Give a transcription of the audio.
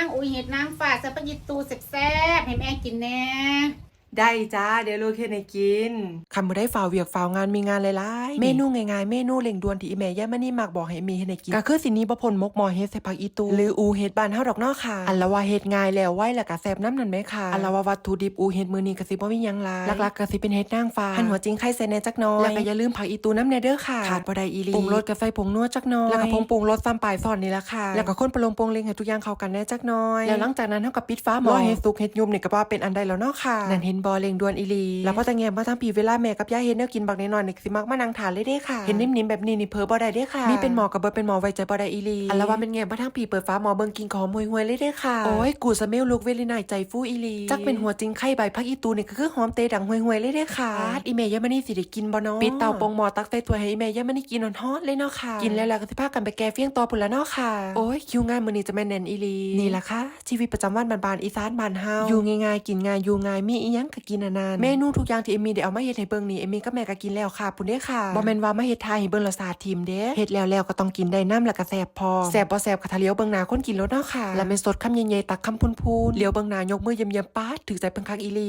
างอุ้ยเห็ดนางฟ้าสับปะยิตูแซ่บๆให้แม่กินแน่ ได้จ้าเดี๋ยวลูกเฮ็ดให้กินคำบ่ได้ฝ่าวเวียกฝ่าวงานมีงานหลายๆเมนูง่ายๆเมนูเร่งด่วนที่อีแม่ย่ามานี่มักบอกให้มีเฮ็ดให้กินก็คือสินี้บ่พ้นมกหมอเฮ็ดใส่ผักอีตูหรืออูเฮ็ดบ้านเฮาดอกเนาะค่ะ อันละว่าเฮ็ดง่ายแล้วไวแล้วก็แซ่บน้ำนั่นแหมค่ะอันละว่าวัตถุดิบอูเฮ็ดมื้อนี้ก็สิบ่มีหยังหลายหลักๆก็สิเป็นเฮ็ดนางฟ้าหั่นหัวจิงไข่ใส่แหน่จักหน่อยแล้วก็อย่าลืมผักอีตูน้ำแหน่เด้อค่ะขาดบ่ได้อีหลีปรุงรสก็ใส่ผงนัวจักหน่อยแล้วก็ผงปรุงรสซ้ำปลายซ่อนนี่ละค่ะ แล้วก็คนปรุงปรุงเล็งให้ทุกอย่างเข้ากันแหน่จักหน่อยแล้วหลังจากนั้นเฮาก็ปิดฟ้าหม้อรอให้สุกเฮ็ดยุบนี่ก็ว่าเป็นอันใดแล้วเนาะค่ะนั่นเห็นบ่เร่งด่วนอีหลี แล้วพอจะแงมมาทั้งปีเวลาแม่กับย่าเฮ็ดแนวกินบักน้อยๆนี่สิมักมานั่งทานเลยเด้ค่ะ เห็นนิ่มๆแบบนี้นี่เพ้อบ่ได้เด้ค่ะ มีเป็นหมอกับเบิดเป็นหมอไว้ใจบ่ได้อีหลีอันละว่าเป็นแงมมาทั้งปีเปิดฟ้าหมอเบิ่งกินของห่วยๆเลยเด้ค่ะ โอ้ยกูสเมลลูกเวลินายใจฟูอีหลี จักเป็นหัวจริงไข่ใบพักอีตูนี่ก็คือหอมเตดังห่วยๆเลยเด้ค่ะอีเมย์ยามานี่สิได้กินบ่เนาะปิดเตาปงหมอตักใส่ถ้วยให้อีเมย์ยามานี่กินฮอนๆเลยเนาะค่ะ กินแล้วแล้วก็สิพากันไปแก้เฟี้ยงต่อพุ่นละเนาะค่ะ โอ้ยคิวงานมื้อนี้จะแม่นแน่นอีหลี นี่ล่ะค่ะชีวิตประจำวันบ้านๆอีสานบ้านเฮาอยู่ง่ายๆกินง่ายอยู่ง่ายมีอีหยังก็กินอันนั้นเมนูทุกอย่างที่เอมมี่ได้เอามาเฮ็ดให้เบิ่งนี่เอมมี่กับแม่ก็กินแล้วค่ะพุ่นเด้ค่ะบ่แม่นว่ามาเฮ็ดทายให้เบิ่งและสาดทีมเด้เฮ็ดแล้วแล้วก็ต้องกินได้น้ำแล้วก็แซ่บพอแซ่บบ่แซ่บก็ทะเลียวเบิ่งหน้าคนกินรถเนาะค่ะแล้วแม่นสดคำใหญ่ๆตักคำพูนๆเลียวเบิ่งหน้ายกมือเยี่ยมๆป๊าดถือใจเพิ่นคักอีหลี